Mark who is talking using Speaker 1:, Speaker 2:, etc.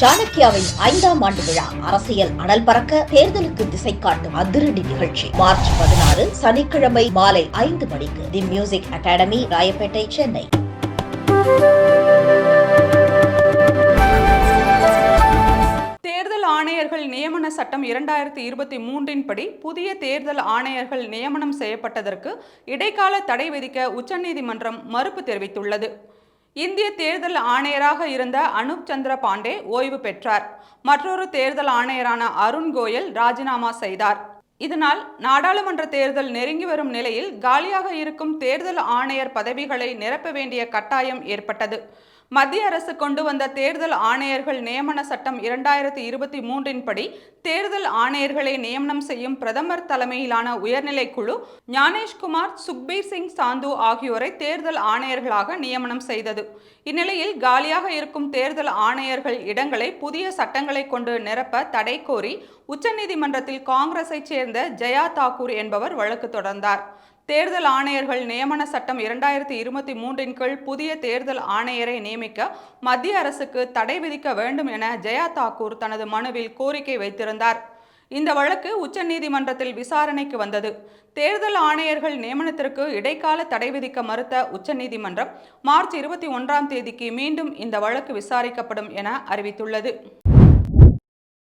Speaker 1: சாணக்கியாவின் ஐந்தாம் ஆண்டு விழா அரசியல் அனல் பறக்க தேர்தலுக்கு திசை காட்டும் அதிரடி நிகழ்ச்சி. மார்ச் பதினாறு சனிக்கிழமை மாலை ஐந்து மணிக்கு the music academy Royapettah Chennai.
Speaker 2: தேர்தல் ஆணையர்கள் நியமன சட்டம் இரண்டாயிரத்தி இருபத்தி மூன்றின் படி புதிய தேர்தல் ஆணையர்கள் நியமனம் செய்யப்பட்டதற்கு இடைக்கால தடை விதிக்க உச்சநீதிமன்றம் மறுப்பு தெரிவித்துள்ளது. இந்திய தேர்தல் ஆணையராக இருந்த அனுப் சந்திர பாண்டே ஓய்வு பெற்றார். மற்றொரு தேர்தல் ஆணையரான அருண் கோயல் ராஜினாமா செய்தார். இதனால் நாடாளுமன்ற தேர்தல் நெருங்கி வரும் நிலையில் காலியாக இருக்கும் தேர்தல் ஆணையர் பதவிகளை நிரப்ப வேண்டிய கட்டாயம் ஏற்பட்டது. மத்திய அரசு கொண்டு வந்த தேர்தல் ஆணையர்கள் நியமன சட்டம் இரண்டாயிரத்தி இருபத்தி மூன்றின் படி தேர்தல் ஆணையர்களை நியமனம் செய்யும் பிரதமர் தலைமையிலான உயர்நிலை குழு ஞானேஷ்குமார் சுக்பீர் சிங் சாந்து ஆகியோரை தேர்தல் ஆணையர்களாக நியமனம் செய்தது. இந்நிலையில் காலியாக இருக்கும் தேர்தல் ஆணையர்கள் இடங்களை புதிய சட்டங்களை கொண்டு நிரப்ப தடை கோரி உச்சநீதிமன்றத்தில் காங்கிரஸைச் சேர்ந்த ஜெயா தாக்கூர் என்பவர் வழக்கு தொடர்ந்தார். தேர்தல் ஆணையர்கள் நியமன சட்டம் இரண்டாயிரத்தி இருபத்தி மூன்றின் கீழ் புதிய தேர்தல் ஆணையரை நியமிக்க மத்திய அரசுக்கு தடை விதிக்க வேண்டும் என ஜெயா தாக்கூர் தனது மனுவில் கோரிக்கை வைத்திருந்தார். இந்த வழக்கு உச்சநீதிமன்றத்தில் விசாரணைக்கு வந்தது. தேர்தல் ஆணையர்கள் நியமனத்திற்கு இடைக்கால தடை விதிக்க மறுத்த உச்சநீதிமன்றம் மார்ச் இருபத்தி ஒன்றாம் தேதிக்கு மீண்டும் இந்த வழக்கு விசாரிக்கப்படும் என அறிவித்துள்ளது.